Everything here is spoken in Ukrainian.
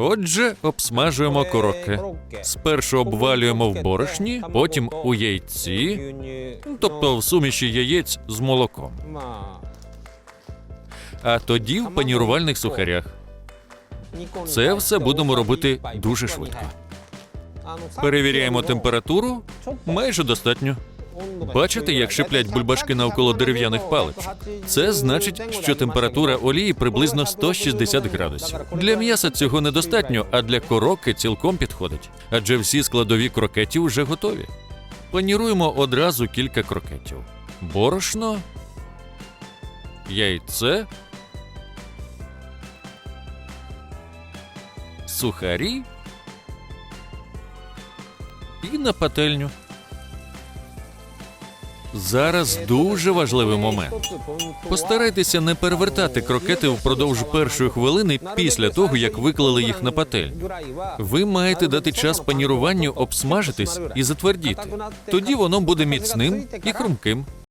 Отже, обсмажуємо короки. Спершу обвалюємо в борошні, потім у яйці, тобто в суміші яєць з молоком, а тоді в панірувальних сухарях. Це все будемо робити дуже швидко. Перевіряємо температуру. Майже достатньо. Бачите, як шиплять бульбашки навколо дерев'яних паличок? Це значить, що температура олії приблизно 160 градусів. Для м'яса цього недостатньо, а для коробки цілком підходить. Адже всі складові крокетів вже готові. Паніруємо одразу кілька крокетів: борошно, яйце, сухарі і на пательню. Зараз дуже важливий момент. Постарайтеся не перевертати крокети впродовж першої хвилини після того, як виклали їх на пательню. Ви маєте дати час паніруванню обсмажитись і затвердіти. Тоді воно буде міцним і хрумким.